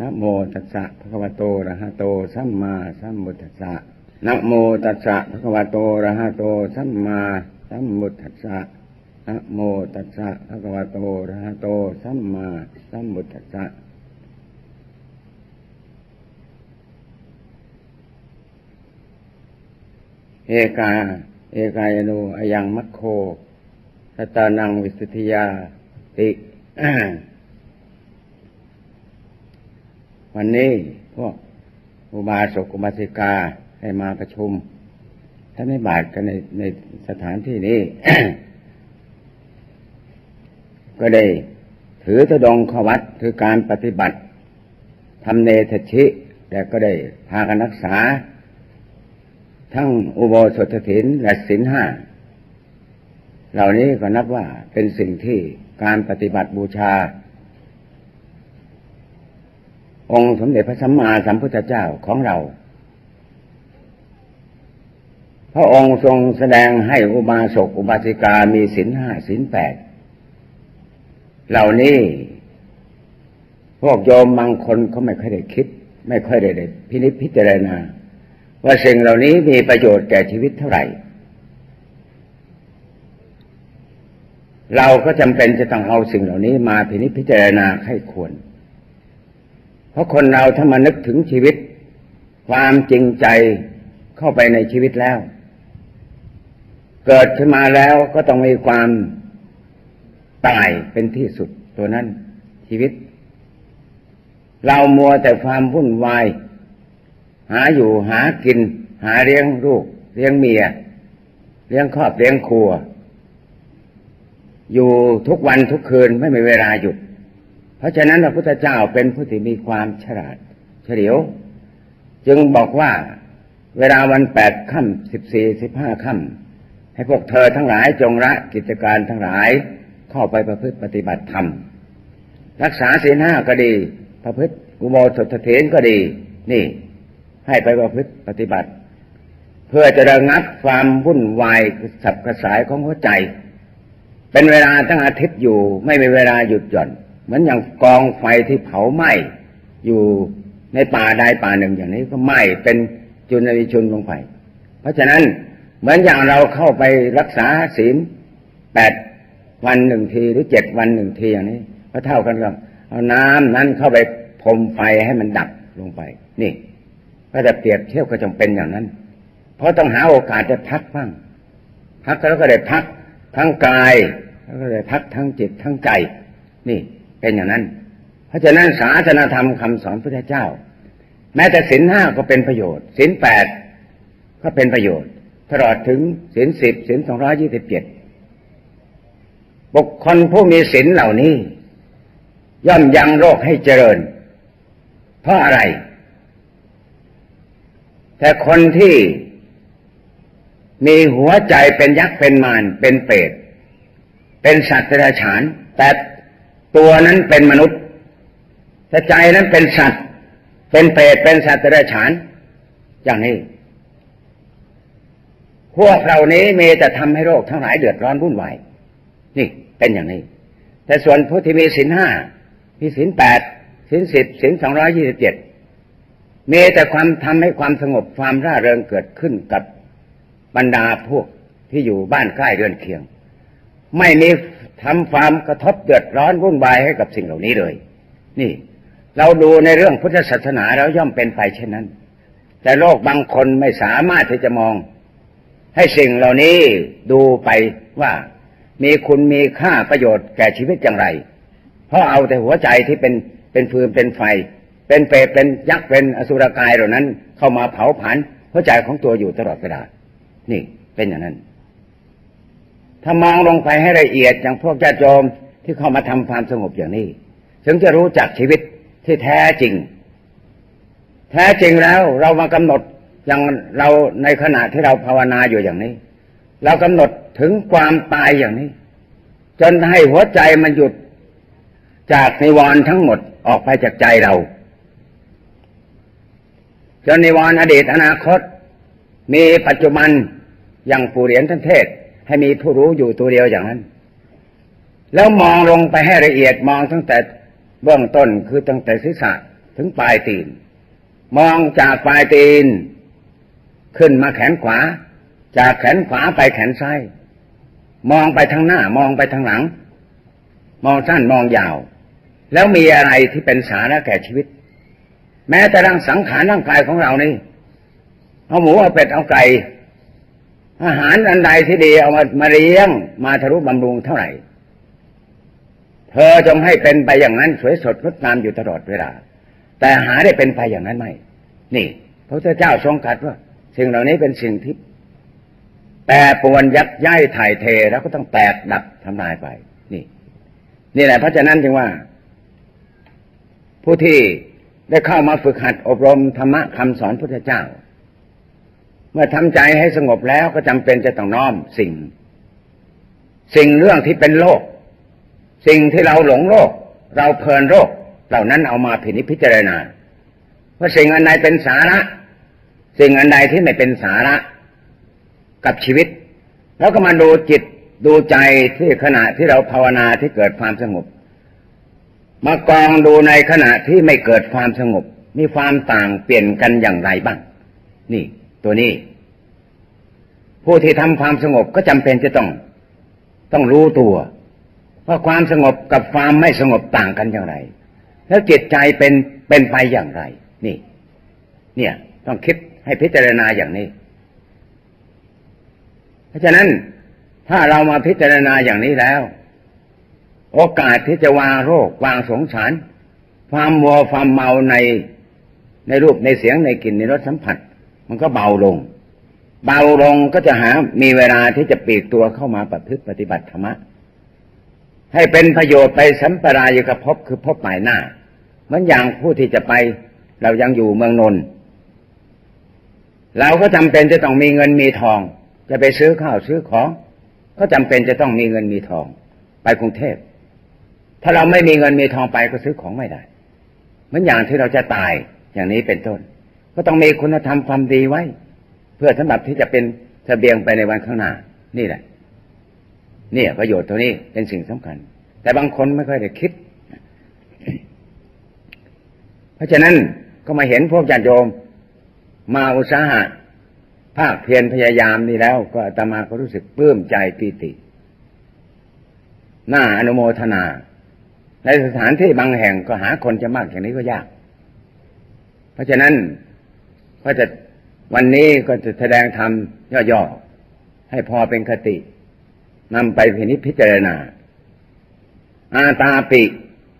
นะโมตัสสะภะคะวะโตอะระหะโตสัมมาสัมพุทธัสสะนะโมตัสสะภะคะวะโตอะระหะโตสัมมาสัมพุทธัสสะนะโมตัสสะภะคะวะโตอะระหะโตสัมมาสัมพุทธัสสะเอกา เอกายโนอายังมัคโคสตานังวิสุทธิยาติ วันนี้พวกอุบาสกอุบาสิกาให้มาประชุมท่านไม่บาทกันในในสถานที่นี้ ก็ได้ถือตะดงขวัตคือการปฏิบัติทำเนทชิ แต่ก็ได้พากันรักษา ทั้งอุโบสถถินและศีลห้าเหล่านี้ก็นับว่าเป็นสิ่งที่การปฏิบัติบูชา องค์สมเด็จพระสัมมาสัมพุทธเจ้าของเรา พระองค์ทรงแสดงให้อุบาสกอุบาสิกามีศีลห้าศีลแปดเหล่านี้พวกโยมบางคนเขาไม่ค่อยได้คิด ไม่ค่อยได้พินิจพิจารณา ว่าสิ่งเหล่านี้มีประโยชน์แก่ชีวิตเท่าไหร่ เราก็จำเป็นจะต้องเอาสิ่งเหล่านี้มาพินิจพิจารณาให้ควร เพราะคนเราถ้ามานึกถึงชีวิต ความจริงใจเข้าไปในชีวิตแล้ว เกิดขึ้นมาแล้วก็ต้องมีความตายเป็นที่สุดตัวนั้นชีวิต เรามัวแต่ความวุ่นวาย หาอยู่หากิน หาเลี้ยงลูก เลี้ยงเมีย เลี้ยงครอบเลี้ยงครัว อยู่ทุกวันทุกคืนไม่มีเวลาหยุด เพราะฉะนั้นพระพุทธเจ้าเป็นผู้ที่มีความฉลาดเฉลียว จึงบอกว่าเวลาวันแปดค่ำสิบสี่สิบห้าค่ำให้พวกเธอทั้งหลายจงละกิจการทั้งหลายเข้าไปประพฤติปฏิบัติธรรม รักษาศีลห้าก็ดี ประพฤติอุโบสถเถนก็ดี นี่ ให้ไปประพฤติปฏิบัติ เพื่อจะระงับความวุ่นวายสับกระสายของหัวใจ เป็นเวลาทั้งอาทิตย์อยู่ไม่มีเวลาหยุดหย่อน เหมือนอย่างกองไฟที่เผาไหม้อยู่ในป่าใดป่าหนึ่งอย่างนี้ก็ไหม้เป็นจุลวิชุนลงไป เพราะฉะนั้นเหมือนอย่างเราเข้าไปรักษาศีลแปดวันหนึ่งทีหรือเจ็ดวันหนึ่งทีอย่างนี้ก็เท่ากันกับเอาน้ำนั้นเข้าไปพรมไฟให้มันดับลงไป นี่ก็จะเปรียบเทียบก็จำเป็นอย่างนั้น เพราะต้องหาโอกาสจะพักบ้างพักแล้วก็ได้พักทั้งกาย แล้วก็ได้พักทั้งจิตทั้งใจ นี่ เป็นอย่างนั้น เพราะฉะนั้นศาสนาธรรมคำสอนพระเจ้า แม้แต่ศีลห้าก็เป็นประโยชน์ศีลแปดก็เป็นประโยชน์ ตลอดถึงศีลสิบศีลสองร้อยี่สิบเจ็ดบุคคลผู้มีศีลเหล่านี้ ย่อมยังโรคให้เจริญ เพราะอะไร แต่คนที่มีหัวใจเป็นยักษ์เป็นมารเป็นเปรตเป็นสัตว์เดรัจฉาน แต่ ตัวนั้นเป็นมนุษย์แต่ใจนั้นเป็นสัตว์ เป็นเปรตเป็นสัตว์เดรัจฉาน อย่างนี้ พวกเหล่านี้มีแต่ทำให้โรคทั้งหลายเดือดร้อนวุ่นวายนี่เป็นอย่างนี้ แต่ส่วนผู้ที่มีศีลห้ามีศีลแปดศีลสิบศีลสองร้อยี่สิบเจ็ดมีแต่ความทำให้ความสงบความร่าเริงเกิดขึ้นกับบรรดาพวกที่อยู่บ้านใกล้เรือนเคียง ไม่มี ทำความกระทบเดือดร้อนวุ่นวายให้กับสิ่งเหล่านี้เลย นี่ เราดูในเรื่องพุทธศาสนาแล้วย่อมเป็นไปเช่นนั้น แต่โลกบางคนไม่สามารถที่จะมอง ให้สิ่งเหล่านี้ดูไปว่ามีคุณมีค่าประโยชน์แก่ชีวิตอย่างไร เพราะเอาแต่หัวใจที่เป็นเป็นฟืนเป็นไฟ เป็นเปรตเป็นยักษ์เป็นอสุรกายเหล่านั้น เข้ามาเผาผลาญหัวใจของตัวอยู่ตลอดเวลา นี่เป็นอย่างนั้น ถ้ามองลงไปให้ละเอียดอย่างพวกญาติโยมที่เข้ามาทำความสงบอย่างนี้ ถึงจะรู้จักชีวิตที่แท้จริง แท้จริงแล้วเรามากำหนดอย่างเราในขณะที่เราภาวนาอยู่อย่างนี้ เรากำหนดถึงความตายอย่างนี้ จนให้หัวใจมันหยุดจากนิวรณ์ทั้งหมดออกไปจากใจเรา จนนิวรณ์อดีตอนาคต มีปัจจุบันอย่างปู่เหรียญท่านเทศ ให้มีผู้รู้อยู่ตัวเดียวอย่างนั้น แล้วมองลงไปให้ละเอียดมองตั้งแต่เบื้องต้นคือตั้งแต่ศีรษะถึงปลายตีน มองจากปลายตีน ขึ้นมาแขนขวา จากแขนขวาไปแขนซ้ายมองไปทางหน้ามองไปทางหลัง มองสั้นมองยาว แล้วมีอะไรที่เป็นสาระแก่ชีวิต แม้แต่ร่างสังขารร่างกายของเรานี่เอาหมูเอาเป็ดเอาไก่ อาหารอันใดที่ดีเอามามาเลี้ยง มาทะลุบำรุงเท่าไหร่ เธอจงให้เป็นไปอย่างนั้นสวยสดงดงามอยู่ตลอดเวลา แต่หาได้เป็นไปอย่างนั้นไม่ นี่ พระพุทธเจ้าทรงตรัสว่า สิ่งเหล่านี้เป็นสิ่งที่แปรปวนยักย้ายถ่ายเทแล้วก็ต้องแตกดับทำลายไป นี่ นี่แหละเพราะฉะนั้นจึงว่า ผู้ที่ได้เข้ามาฝึกหัดอบรมธรรมะคำสอนพุทธเจ้า เมื่อทำใจให้สงบแล้วก็จำเป็นจะต้องน้อมสิ่ง สิ่งเรื่องที่เป็นโลก สิ่งที่เราหลงโลก เราเพลินโลกเหล่านั้นเอามาพินิจพิจารณาว่าสิ่งอันใดเป็นสาระ สิ่งอันใดที่ไม่เป็นสาระกับชีวิต แล้วก็มาดูจิตดูใจที่ขณะที่เราภาวนาที่เกิดความสงบ มากองดูในขณะที่ไม่เกิดความสงบ มีความต่างเปลี่ยนกันอย่างไรบ้าง นี่ ตัวนี้ ผู้ที่ทำความสงบก็จำเป็นจะต้อง ต้องรู้ตัวว่าความสงบกับความไม่สงบต่างกันอย่างไร แล้วจิตใจเป็นเป็นไปอย่างไร นี่ เนี่ย ต้องคิดให้พิจารณาอย่างนี้ เพราะฉะนั้นถ้าเรามาพิจารณาอย่างนี้แล้ว โอกาสที่จะวางโรควางสงสาร ความมัวความเมาในในรูปในเสียงในกลิ่นในรสสัมผัส มันก็เบาลง เบาลงก็จะหามีเวลาที่จะปีกตัวเข้ามาประพฤติปฏิบัติธรรมะให้เป็นประโยชน์ไปสัมปรายกับพบคือพบหมายหน้า เหมือนอย่างผู้ที่จะไป เรายังอยู่เมืองนนท์เราก็จำเป็นจะต้องมีเงินมีทอง จะไปซื้อข้าวซื้อของ ก็จำเป็นจะต้องมีเงินมีทอง ไปกรุงเทพถ้าเราไม่มีเงินมีทองไปก็ซื้อของไม่ได้ เหมือนอย่างที่เราจะตายอย่างนี้เป็นต้น ก็ต้องมีคุณธรรมความดีไว้ เพื่อสำหรับที่จะเป็นเสบียงไปในวันข้างหน้า นี่แหละ เนี่ย ประโยชน์ตัวนี้เป็นสิ่งสำคัญ แต่บางคนไม่ค่อยได้คิด เพราะฉะนั้นก็มาเห็นพวกญาติโยม มาอุตสาหะภาคเพียรพยายามนี่แล้ว ก็อาตมาก็รู้สึกปลื้มใจปีติหน้าอนุโมทนา ในสถานที่บางแห่งก็หาคนจะมากอย่างนี้ก็ยาก เพราะฉะนั้น ก็จะวันนี้ก็จะแสดงธรรมย่อๆให้พอเป็นคตินำไปพินิจพิจารณา อาตาปิ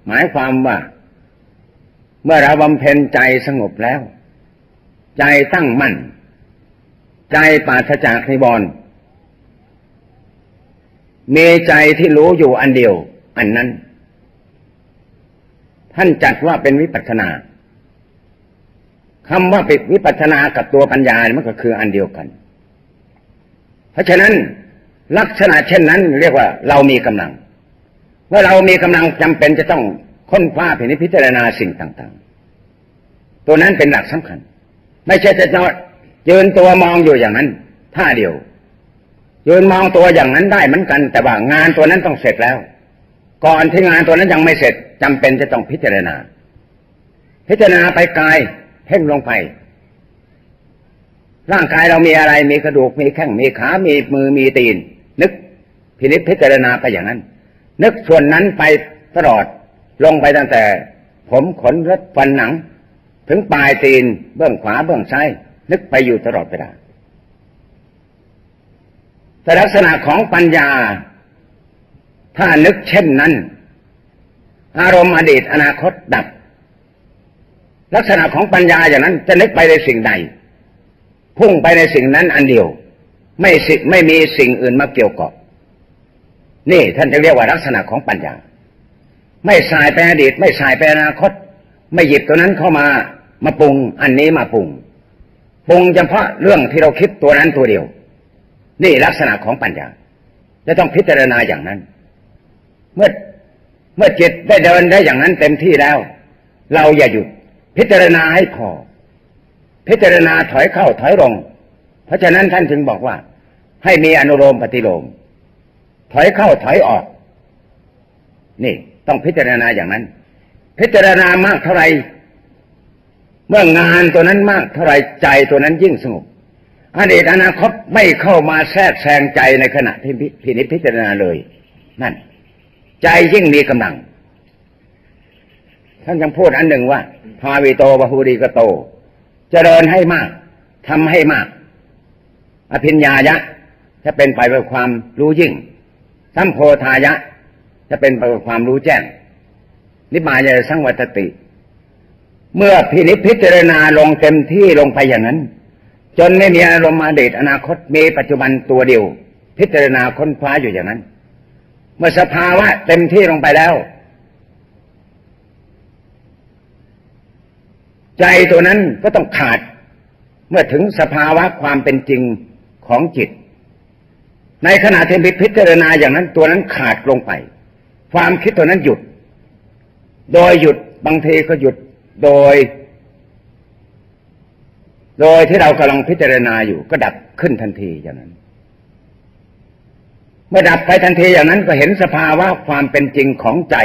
หมายความว่า เมื่อเราบำเพ็ญใจสงบแล้ว ใจตั้งมั่น ใจปราศจากนิวรณ์มีใจที่รู้อยู่อันเดียว อันนั้น ท่านจัดว่าเป็นวิปัสสนา คำว่าปิดวิปัสนากับตัวปัญญามันก็คืออันเดียวกัน เพราะฉะนั้นลักษณะเช่นนั้นเรียกว่าเรามีกำลัง เมื่อเรามีกำลังจำเป็นจะต้องค้นคว้าพิจารณาสิ่งต่างๆ ตัวนั้นเป็นหลักสำคัญ ไม่ใช่จะยืนตัวมองอยู่อย่างนั้นท่าเดียวยืนมองตัวอย่างนั้นได้เหมือนกัน แต่ว่างานตัวนั้นต้องเสร็จแล้ว ก่อนที่งานตัวนั้นยังไม่เสร็จจำเป็นจะต้องพิจารณา พิจารณาไปกาย เพ่งลงไป ร่างกายเรามีอะไรมีกระดูกมีแข้งมีขา มีมือมีตีน นึกพินิจพิจารณาไปอย่างนั้น นึกส่วนนั้นไปตลอดลงไปตั้งแต่ ผมขนรถฟันหนัง ถึงปลายตีนเบื้องขวาเบื้องซ้าย นึกไปอยู่ตลอดเวลาแต่ลักษณะของปัญญา ถ้านึกเช่นนั้น อารมณ์อดีตอนาคตดับ ลักษณะของปัญญาอย่างนั้นจะนึกไปในสิ่งใด พุ่งไปในสิ่งนั้นอันเดียว ไม่สิไม่มีสิ่งอื่นมาเกี่ยวเกาะนี่ท่านจะเรียกว่าลักษณะของปัญญา ไม่สายไปอดีต ไม่สายไปอนาคต ไม่หยิบตัวนั้นเข้ามามาปรุงอันนี้มาปรุงปรุงเฉพาะเรื่องที่เราคิดตัวนั้นตัวเดียว นี่ลักษณะของปัญญาจะต้องพิจารณาอย่างนั้น เมื่อเมื่อจิตได้เดินได้อย่างนั้นเต็มที่แล้ว เราอย่าหยุด พิจารณาให้พอพิจารณาถอยเข้าถอยลง เพราะฉะนั้นท่านจึงบอกว่า ให้มีอนุโลมปฏิโลม ถอยเข้าถอยออก นี่ ต้องพิจารณาอย่างนั้น พิจารณามากเท่าไรเมื่องานตัวนั้นมากเท่าไรใจตัวนั้นยิ่งสงบอดีตอนาคตไม่เข้ามาแทรกแซงใจในขณะที่พินิจพิจารณาเลย นั่น ใจยิ่งมีกำลัง ท่านยังพูดอันหนึ่งว่าภาวิโตบหูดีกโตจเจริญให้มากทำให้มาก อภิญญายะ จะเป็นไปเพื่อความรู้ยิ่งสัมโพธายะ จะเป็นไปเพื่อความรู้แจ้ง นิบายะสังวัตติ เมื่อพินิจพิจารณาลงเต็มที่ลงไปอย่างนั้น จนไม่มีอารมณ์อดีตอนาคตมีปัจจุบันตัวเดียว พิจารณาค้นคว้าอยู่อย่างนั้น เมื่อสภาวะเต็มที่ลงไปแล้ว ใจตัวนั้นก็ต้องขาด เมื่อถึงสภาวะความเป็นจริงของจิต ในขณะที่พิจารณาอย่างนั้น ตัวนั้นขาดลงไป ความคิดตัวนั้นหยุด โดยหยุดบางทีก็หยุดโดย โดยที่เรากำลังพิจารณาอยู่ก็ดับขึ้นทันทีอย่างนั้น เมื่อดับไปทันทีอย่างนั้นก็เห็นสภาวะความเป็นจริงของใจ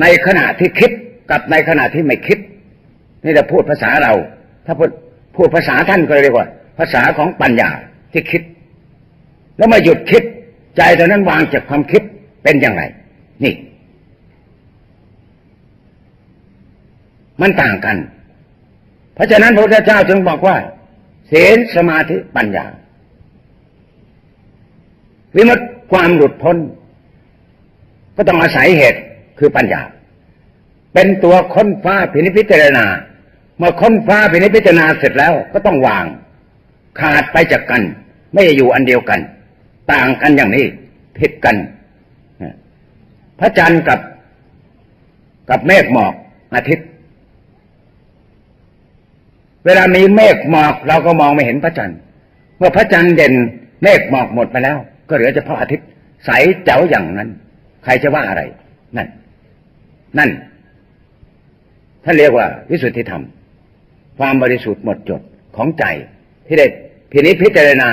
ในขณะที่คิดกับในขณะที่ไม่คิด นี่จะพูดภาษาเรา ถ้าพูดพูดภาษาท่านก็เรียกว่า ภาษาของปัญญาที่คิด แล้วมาหยุดคิด ใจตอนนั้นวางจากความคิดเป็นอย่างไร นี่ มันต่างกัน เพราะฉะนั้นพระพุทธเจ้าจึงบอกว่าศีลสมาธิปัญญา วิมุตความหลุดพ้น ก็ต้องอาศัยเหตุคือปัญญา เป็นตัวค้นฟ้าพินิพิจารณา เมื่อค้นฟ้าพินิพิจารณาเสร็จแล้วก็ต้องวาง ขาดไปจากกัน ไม่อยู่อันเดียวกัน ต่างกันอย่างนี้ผิดกันพระจันทร์กับกับเมฆหมอกอาทิตย์ เวลามีเมฆหมอกเราก็มองไม่เห็นพระจันทร์ เมื่อพระจันทร์เด่นเมฆหมอกหมดไปแล้ว ก็เหลือเฉพาะอาทิตย์ ใสเจ๋วอย่างนั้น ใครจะว่าอะไร นั่น นั่นท่านเรียกว่าวิสุทธิธรรม ความบริสุทธิ์หมดจดของใจที่ได้พินิจพิจารณา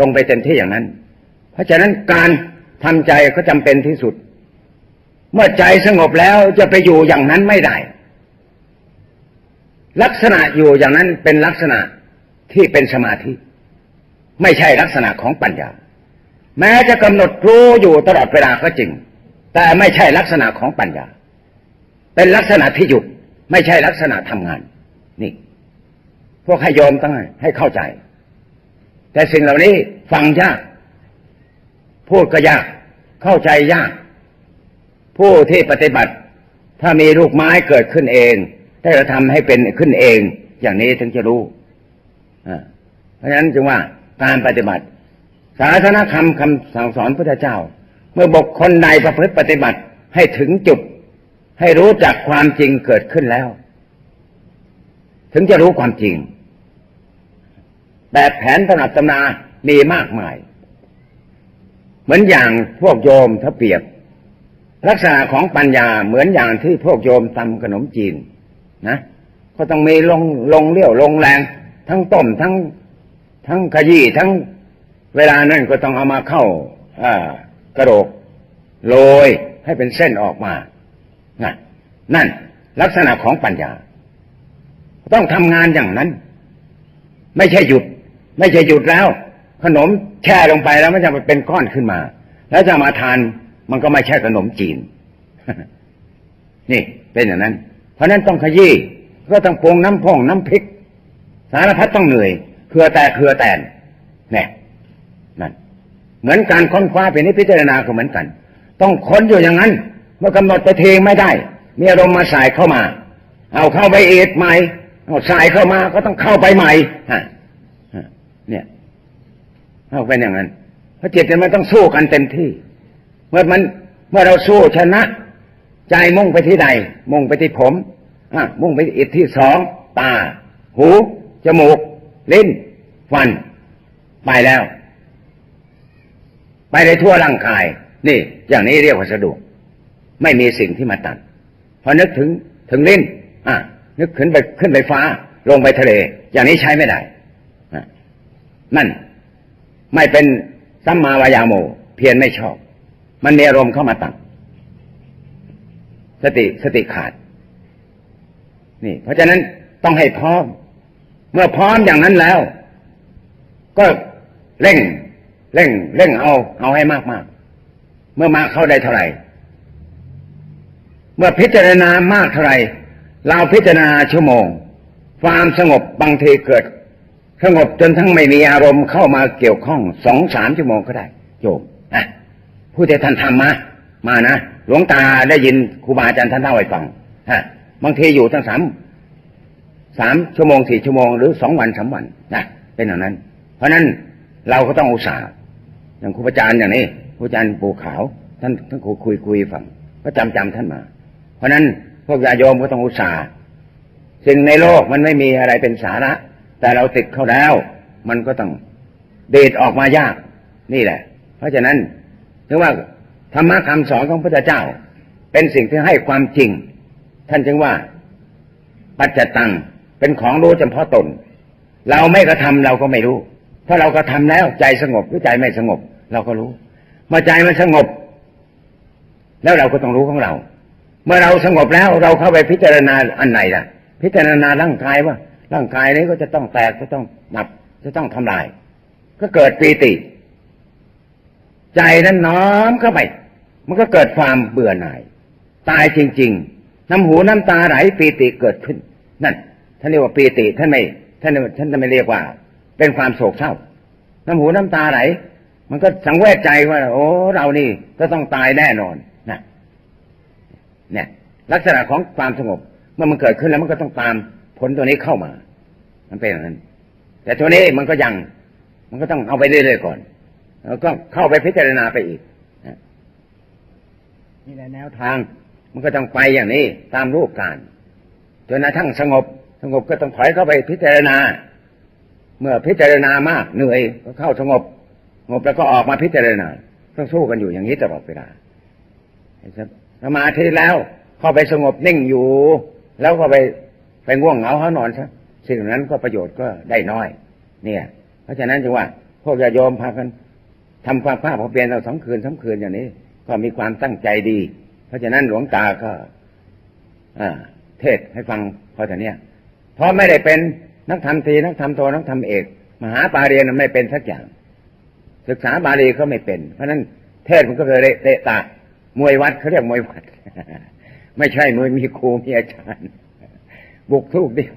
ลงไปเต็มที่อย่างนั้น เพราะฉะนั้นการทำใจก็จำเป็นที่สุด เมื่อใจสงบแล้วจะไปอยู่อย่างนั้นไม่ได้ ลักษณะอยู่อย่างนั้นเป็นลักษณะที่เป็นสมาธิ ไม่ใช่ลักษณะของปัญญา แม้จะกำหนดรู้อยู่ตลอดเวลาก็จริง แต่ไม่ใช่ลักษณะของปัญญา เป็นลักษณะที่หยุดไม่ใช่ลักษณะทำงานนี่ พวกให้โยมตั้งให้เข้าใจ แต่สิ่งเหล่านี้ฟังยาก พูดก็ยาก เข้าใจยาก ผู้ที่ปฏิบัติ ถ้ามีลูกไม้เกิดขึ้นเองถ้าเราทำให้เป็นขึ้นเอง อย่างนี้ถึงจะรู้เพราะฉะนั้นจึงว่าการปฏิบัติศาสนาคำคำสั่งสอนพระเจ้า เมื่อบุคคลใดประพฤติปฏิบัติให้ถึงจุด ให้รู้จักความจริงเกิดขึ้นแล้ว ถึงจะรู้ความจริง แบบแผนตำนับตำนามีมากมาย เหมือนอย่างพวกโยมถ้าเปรียบ ลักษณะของปัญญาเหมือนอย่างที่พวกโยมทำขนมจีนนะก็ต้องมีลงลงเลี้ยวลงแรง ทั้งต้มทั้งทั้งขยี้ทั้งเวลานั้นก็ต้องเอามาเข้ากระโดกโรยให้เป็นเส้นออกมา นั่นนั่น ลักษณะของปัญญา ต้องทำงานอย่างนั้น ไม่ใช่หยุด ไม่ใช่หยุดแล้ว ขนมแช่ลงไปแล้วมันจะเป็นก้อนขึ้นมา แล้วจะมาทานมันก็ไม่ใช่ขนมจีน นี่เป็นอย่างนั้น เพราะนั้นต้องขยี้ก็ต้องปรุงน้ำพองน้ำพริก สารพัดต้องเหนื่อยเครือแต่เครือแตนเนี่ยนั่นเหมือนการค้นคว้าเป็นนิพพิจารณาก็เหมือนกัน ต้องค้นอยู่อย่างนั้น เมื่อกำหนดไปเทงไม่ได้ มีอารมณ์มาสายเข้ามา เอาเข้าไปเอ็ดใหม่เอาสายเข้ามาก็ต้องเข้าไปใหม่ฮะ เนี่ยเอาเป็นอย่างนั้นเพราะจิตมันต้องสู้กันเต็มที่ เมื่อมันเมื่อเราสู้ชนะ ใจมุ่งไปที่ใด มุ่งไปที่ผมอะมุ่งไปอีกที่สองตา หูจมูกลิ้นฟัน ไปแล้ว ไปในทั่วร่างกาย นี่ อย่างนี้เรียกว่าสะดวก ไม่มีสิ่งที่มาตัดพอนึกถึงถึงลิ้นอะนึกขึ้นไปขึ้นไปฟ้า ลงไปทะเล อย่างนี้ใช้ไม่ได้ นั่น ไม่เป็นสัมมาวายาโม เพียรไม่ชอบ มันมีอารมณ์เข้ามาตัดสติสติขาด นี่ เพราะฉะนั้นต้องให้พร้อม เมื่อพร้อมอย่างนั้นแล้ว ก็เร่ง เร่ง เร่งเอา เอาให้มากมากเมื่อมากเข้าได้เท่าไหร่ เมื่อพิจารณามากเท่าไหร่ เราพิจารณาชั่วโมง ความสงบบางทีเกิด สงบจนทั้งไม่มีอารมณ์เข้ามาเกี่ยวข้องสองสามชั่วโมงก็ได้ โยมนะผู้ที่ท่านทำมา มานะหลวงตาได้ยินครูบาอาจารย์ท่านเล่าให้ฟังฮะบางทีอยู่ทั้งสามสามชั่วโมงสี่ชั่วโมงหรือสองวันสามวันนะเป็นอย่างนั้น เพราะนั้นเราก็ต้องอุตส่าห์อย่างครูอาจารย์อย่างนี้ครูอาจารย์ปูขาว ท่านท่านคุยคุยคุยฟังก็จำจำท่านมา เพราะนั้นพวกญาโยมก็ต้องอุตส่าห์สิ่งในโลกมันไม่มีอะไรเป็นสาระ แต่เราติดเข้าแล้ว มันก็ต้องเดดออกมายาก นี่แหละ เพราะฉะนั้นถึงว่าธรรมะคำสอนของพระเจ้า เป็นสิ่งที่ให้ความจริง ท่านจึงว่า ปัจจตังเป็นของรู้เฉพาะตน เราไม่กระทำเราก็ไม่รู้ ถ้าเรากระทำแล้วใจสงบหรือใจไม่สงบ เราก็รู้เมื่อใจมันสงบ แล้วเราก็ต้องรู้ของเรา เมื่อเราสงบแล้วเราเข้าไปพิจารณาอันไหนล่ะ พิจารณาร่างกายว่า ร่างกายนี้ก็จะต้องแตกจะต้องดับ จะต้องทำลาย ก็เกิดปีติ ใจนั้นน้อมเข้าไป มันก็เกิดความเบื่อหน่าย ตายจริง ๆ น้ำหูน้ำตาไหลปีติเกิดขึ้น นั่นท่านเรียกว่าปีติท่านไม่ท่านท่านไม่เรียกว่า เป็นความโศกเศร้า น้ำหูน้ำตาไหลมันก็สังเวชใจว่า โอ้เรานี่ก็ต้องตายแน่นอนนะเนี่ย ลักษณะของความสงบ เมื่อมันเกิดขึ้นแล้วมันก็ต้องตาม ผลตัวนี้เข้ามา มันเป็นอย่างนั้น แต่ตัวนี้มันก็ยัง มันก็ต้องเอาไปเรื่อยๆก่อน แล้วก็เข้าไปพิจารณาไปอีกนี่แหละแนวทาง มันก็ต้องไปอย่างนี้ ตามรูปการจนกระทั่งสงบ สงบก็ต้องถอยเข้าไปพิจารณา เมื่อพิจารณามากเหนื่อยก็เข้าสงบสงบแล้วก็ออกมาพิจารณา ต้องสู้กันอยู่อย่างนี้ตลอดเวลาสมาธิแล้วเข้าไปสงบนิ่งอยู่ แล้วก็ไป ไปง่วงเหงาหานอนซะสิ่งนั้นก็ประโยชน์ก็ได้น้อย เนี่ย เพราะฉะนั้นจึงว่า พวกญาโยมพากันทำความภาพพอเปลี่ยนเราสองคืนสาคืนอย่างนี้ ก็มีความตั้งใจดี เพราะฉะนั้นหลวงตาก็เทศให้ฟังพอแต่เนี้ยเพราะไม่ได้เป็นนักธรรมตีนักธรรมโทนักธรรมเอก มหาปาเรียนไม่เป็นสักอย่าง ศึกษาบาลีก็ไม่เป็น เพราะนั้นเทศมันก็เลยเตะตามวยวัดเขาเรียกมวยวัด ไม่ใช่มวยมีครูมีอาจารย์ บุกทุกเดียว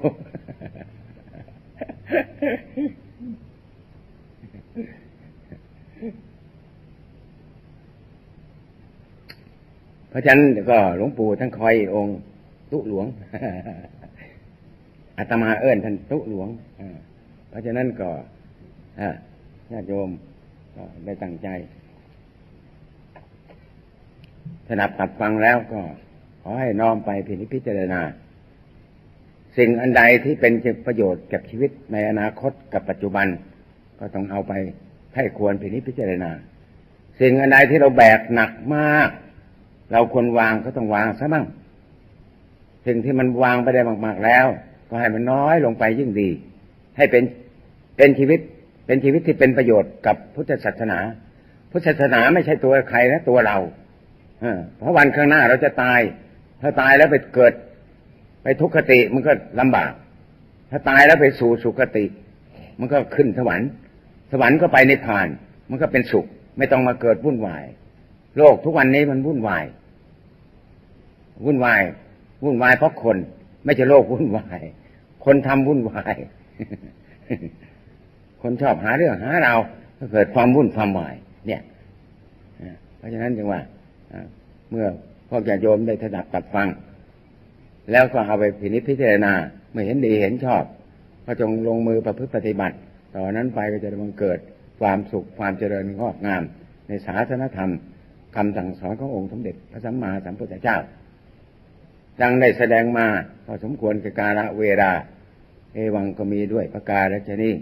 เพราะฉะนั้นก็หลวงปู่ท่านคอยองค์ตุหลวงอาตมาเอิญท่านตุหลวงเพราะฉะนั้นก็ญาติโยมก็ได้ตั้งใจสนับตับฟังแล้วก็ขอให้น้อมไปพินิจพิจารณา สิ่งอันใดที่เป็นประโยชน์กับชีวิตในอนาคตกับปัจจุบัน ก็ต้องเอาไปให้ควรพินิจพิจารณา สิ่งอันใดที่เราแบกหนักมาก เราควรวางก็ต้องวางซะมั่งสิ่งที่มันวางไปได้มากๆแล้ว ก็ให้มันน้อยลงไปยิ่งดี ให้เป็นเป็นชีวิตเป็นชีวิตที่เป็นประโยชน์กับพุทธศาสนา พุทธศาสนาไม่ใช่ตัวใครนะตัวเราเพราะวันข้างหน้าเราจะตาย ถ้าตายแล้วไปเกิด ไปทุกขติมันก็ลำบาก ถ้าตายแล้วไปสู่สุขติ มันก็ขึ้นสวรรค์ สวรรค์ก็ไปในผ่าน มันก็เป็นสุข ไม่ต้องมาเกิดวุ่นวาย โลกทุกวันนี้มันวุ่นวาย วุ่นวาย วุ่นวายเพราะคน ไม่ใช่โลกวุ่นวาย คนทำวุ่นวาย คนชอบหาเรื่องหาเราก็เกิดความวุ่นความวาย เนี่ยเพราะฉะนั้นจึงว่าเมื่อพ่อแก่โยมได้ถนัดตัดฟัง แล้วก็เอาไปพินิจพิจารณาเมื่อเห็นดีเห็นชอบ ก็จงลงมือประพฤติปฏิบัติ ต่อนนั้นไปก็จะบังเกิดความสุขความเจริญงอกงาม ในศาสนธรรมคำสั่งสอนขององค์สมเด็จพระสัมมาสัมพุทธเจ้า ดังได้แสดงมาพอสมควรกับกาลเวลาเอวังก็มีด้วยประกาศชนี้